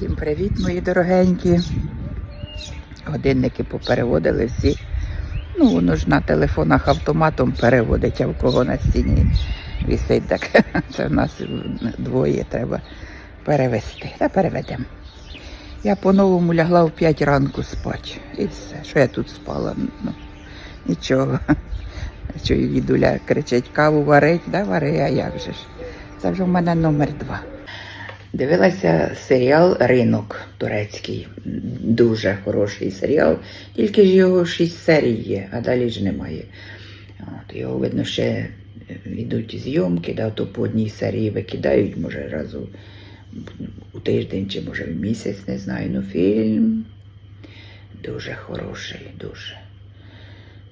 Всім привіт, мої дорогенькі. Годинники попереводили всі. Ну, воно ж на телефонах автоматом переводить, а в кого на стіні висить, так це в нас двоє треба перевести. Та переведемо. Я по-новому лягла в 5 ранку спати. І все. Що я тут спала? Ну, нічого. Чую, дідуля кричить, каву варить, да вари, а як же ж? Це вже в мене номер два. Дивилася серіал Ринок турецький. Дуже хороший серіал. Тільки ж його шість серій є, а далі ж немає. От, його видно, ще йдуть зйомки, да, то по одній серії викидають, може, раз у, у тиждень чи може в місяць, не знаю. Ну, фільм дуже хороший, дуже.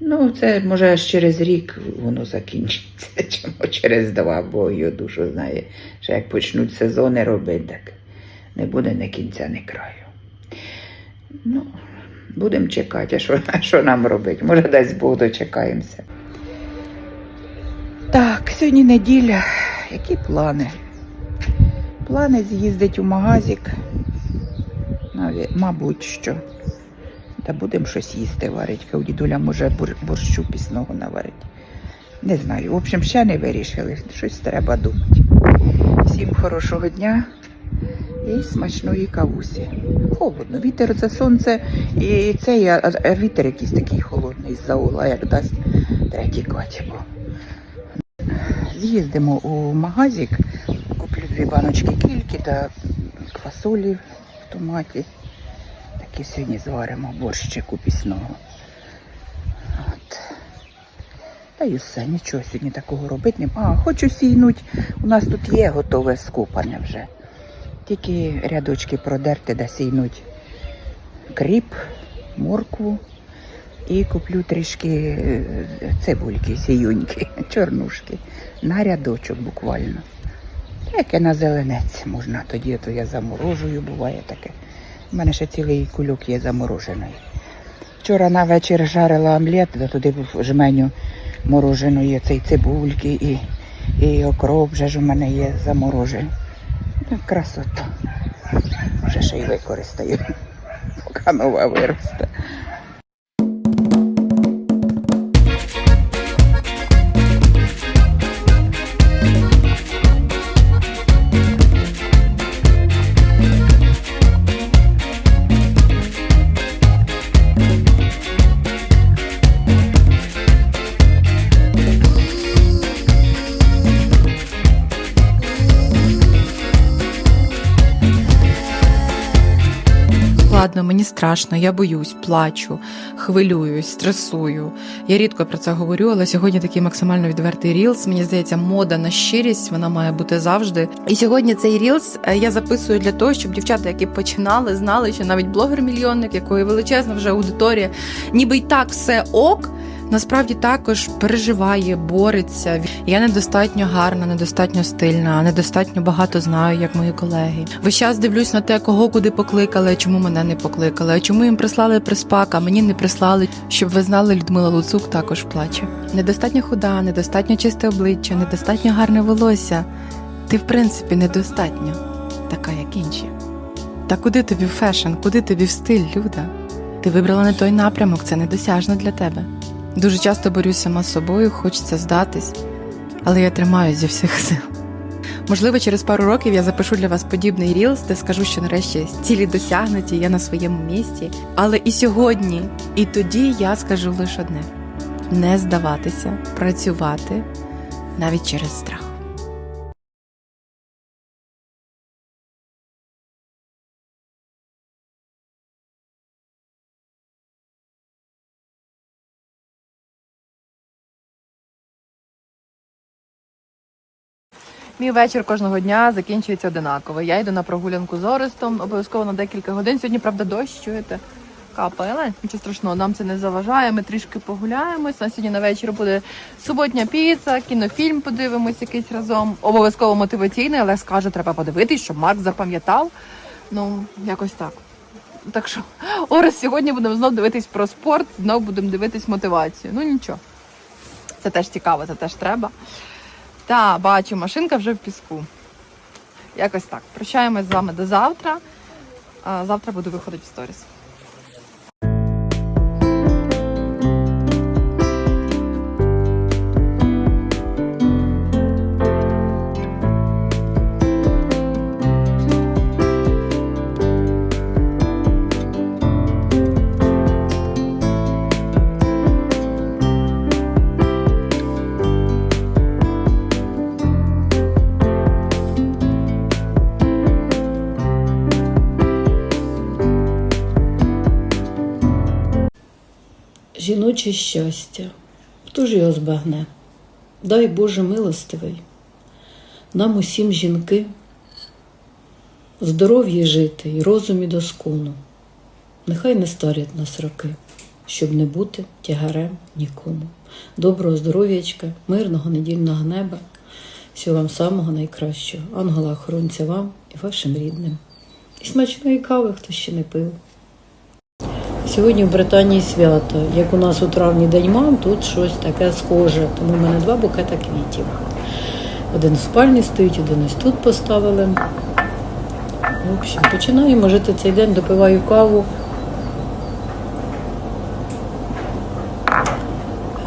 Ну, це може аж через рік воно закінчиться, чи може через два, бо його душу знає, що як почнуть сезони робити, так не буде ні кінця, ні краю. Ну, будемо чекати, а що, що нам робити? Може, дасть Бог дочекаємося. Так, сьогодні неділя. Які плани? Плани з'їздити у магазик. Мабуть, що. Та будемо щось їсти варити. У дідуля може борщу пісного наварити. Не знаю. В общем, ще не вирішили. Щось треба думати. Всім хорошого дня і смачної кавусі. Холодно. Вітер це сонце і цей, вітер якийсь такий холодний з-за угла, як дасть треба тікати. З'їздимо у магазик, куплю дві баночки кільки та квасолі в томаті. Такі сьогодні зваримо борщику пісного. От. Та й усе, нічого сьогодні такого робити не А, хочу сійнуть. У нас тут є готове скупане вже. Тільки рядочки продерти да сійнуть кріп, моркву і куплю трішки е, цибульки, сіюньки, чорнушки. На рядочок буквально. Яке на зеленець можна, тоді то я заморожую, буває таке. У мене ще цілий кульок є заморожений. Вчора на вечір жарила омлет, да туди в жменю мороженої цей цибульки і, і окроп вже ж у мене є заморожений. Ну, красота. Вже ще й використаю, поки нова виросте. Мені страшно, я боюсь, плачу, хвилююсь, стресую. Я рідко про це говорю, але сьогодні такий максимально відвертий рілс. Мені здається, мода на щирість вона має бути завжди. І сьогодні цей рілс е, я записую для того, щоб дівчата, які починали, знали, що навіть блогер-мільйонник, якої величезна вже аудиторія, ніби й так все ок. Насправді також переживає, бореться. Я недостатньо гарна, недостатньо стильна, недостатньо багато знаю, як мої колеги. Весь час дивлюсь на те, кого куди покликали, чому мене не покликали, а чому їм прислали приспак, а мені не прислали. Щоб ви знали, Людмила Луцук також плаче. Недостатньо худа, недостатньо чисте обличчя, недостатньо гарне волосся. Ти, в принципі, недостатньо така, як інші. Та куди тобі фешн, куди тобі в стиль, Люда? Ти вибрала не той напрямок, це недосяжно для тебе. Дуже часто борюсь сама з собою, хочеться здатись, але я тримаюсь зі всіх сил. Можливо, через пару років я запишу для вас подібний рілс, де скажу, що нарешті цілі досягнуті, я на своєму місці. Але і сьогодні, і тоді я скажу лише одне: не здаватися, працювати навіть через страх. Мій вечір кожного дня закінчується одинаково. Я йду на прогулянку з Орестом, обов'язково на декілька годин. Сьогодні, правда, дощ, чуєте? Капає, нічого страшного, нам це не заважає. Ми трішки погуляємось. На сьогодні на вечір буде суботня піца, кінофільм подивимось якийсь разом. Обов'язково мотиваційний, але скаже, треба подивитись, щоб Марк запам'ятав. Ну, якось так. Так що, Орест, сьогодні будемо знов дивитись про спорт, знов будемо дивитись мотивацію. Ну нічого. Це теж цікаво, це теж треба. Та, бачу, машинка вже в піску. Якось так. Прощаємось з вами до завтра. Завтра буду виходити в сторіс. Жіноче щастя, хто ж його збагне? Дай Боже милостивий, нам усім жінки, здоров'ї жити і розумі доскону. Нехай не старять нас роки, щоб не бути тягарем нікому. Доброго здоров'ячка, мирного недільного неба, всього вам самого найкращого, ангела-охоронця вам і вашим рідним. І смачної кави, хто ще не пив. Сьогодні в Британії свято. Як у нас у травні День мам, тут щось таке схоже. Тому в мене два букета квітів. Один в спальні стоїть, один ось тут поставили. В общем, починаємо жити цей день, допиваю каву.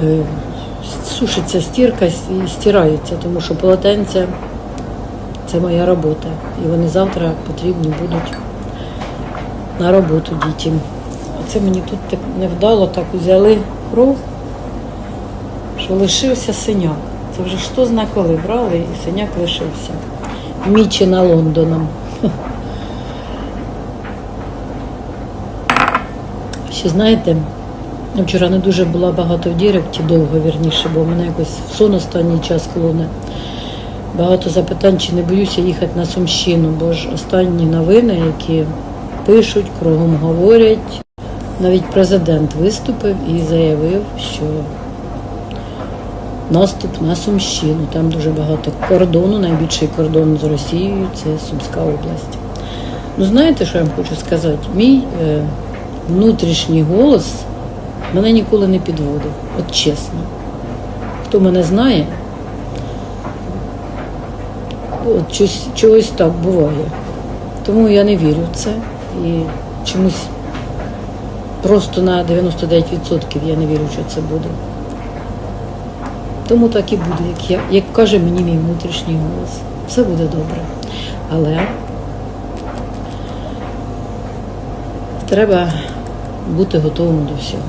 Е, Сушиться стірка і стирається, тому що полотенця це моя робота. І вони завтра потрібні будуть на роботу дітям. Це мені тут так невдало так взяли кров, що лишився синяк. Це вже що зна коли брали і синяк лишився. Мічена Лондоном. Ще знаєте, вчора не дуже була багато в Діректі, довго вірніше, бо в мене якось в сон останній час клоне. Багато запитань, чи не боюся їхати на Сумщину, бо ж останні новини, які пишуть, кругом говорять. Навіть президент виступив і заявив, що наступ на Сумщину. Там дуже багато кордону, найбільший кордон з Росією це Сумська область. Ну, знаєте, що я вам хочу сказати? Мій е, внутрішній голос мене ніколи не підводив. От чесно. Хто мене знає, от щось, чогось так буває. Тому я не вірю в це і чомусь просто на 99% я не вірю, що це буде. Тому так і буде, як, я, як каже мені мій внутрішній голос. Все буде добре. Але треба бути готовим до всього.